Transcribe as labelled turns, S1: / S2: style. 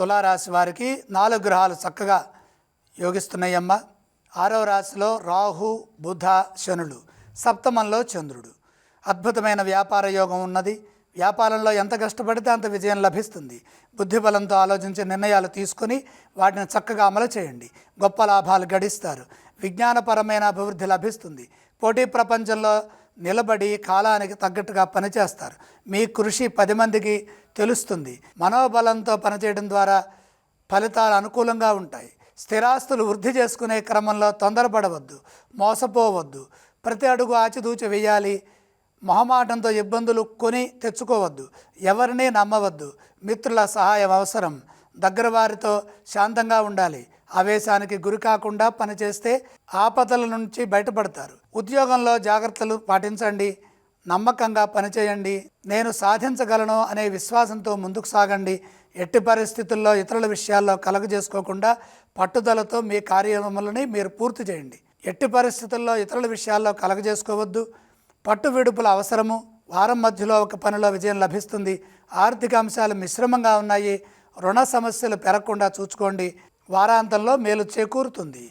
S1: తులారాశి వారికి నాలుగు గ్రహాలు చక్కగా యోగిస్తున్నాయమ్మ. ఆరవ రాశిలో రాహు బుధ శనులు సప్తమంలో చంద్రుడు. అద్భుతమైన వ్యాపార యోగం ఉన్నది. వ్యాపారంలో ఎంత కష్టపడితే అంత విజయం లభిస్తుంది. బుద్ధిబలంతో ఆలోచించే నిర్ణయాలు తీసుకొని వాటిని చక్కగా అమలు చేయండి. గొప్ప లాభాలు గడిస్తారు. విజ్ఞానపరమైన అభివృద్ధి లభిస్తుంది. పోటీ ప్రపంచంలో నిలబడి కాలానికి తగ్గట్టుగా పనిచేస్తారు. మీ కృషి పది మందికి తెలుస్తుంది. మనోబలంతో పనిచేయడం ద్వారా ఫలితాలు అనుకూలంగా ఉంటాయి. స్థిరాస్తులు వృద్ధి చేసుకునే క్రమంలో తొందరపడవద్దు మోసపోవద్దు. ప్రతి అడుగు ఆచితూచి వేయాలి. మొహమాటంతో ఇబ్బందులు కొని తెచ్చుకోవద్దు. ఎవరిని నమ్మవద్దు. మిత్రుల సహాయం అవసరం. దగ్గర వారితో శాంతంగా ఉండాలి. ఆవేశానికి గురి కాకుండా పనిచేస్తే ఆపదల నుంచి బయటపడతారు. ఉద్యోగంలో జాగ్రత్తలు పాటించండి. నమ్మకంగా పనిచేయండి. నేను సాధించగలను అనే విశ్వాసంతో ముందుకు సాగండి. ఎట్టి పరిస్థితుల్లో ఇతరుల విషయాల్లో కలగజేసుకోకుండా పట్టుదలతో మీ కార్యక్రమాలని మీరు పూర్తి చేయండి. ఎట్టి పరిస్థితుల్లో ఇతరుల విషయాల్లో కలగజేసుకోవద్దు పట్టు విడుపుల అవసరము. వారం మధ్యలో ఒక పనిలో విజయం లభిస్తుంది. ఆర్థిక అంశాలు మిశ్రమంగా ఉన్నాయి. రుణ సమస్యలు పెరగకుండా చూసుకోండి. వారాంతంలో మేలు చేకూరుతుంది.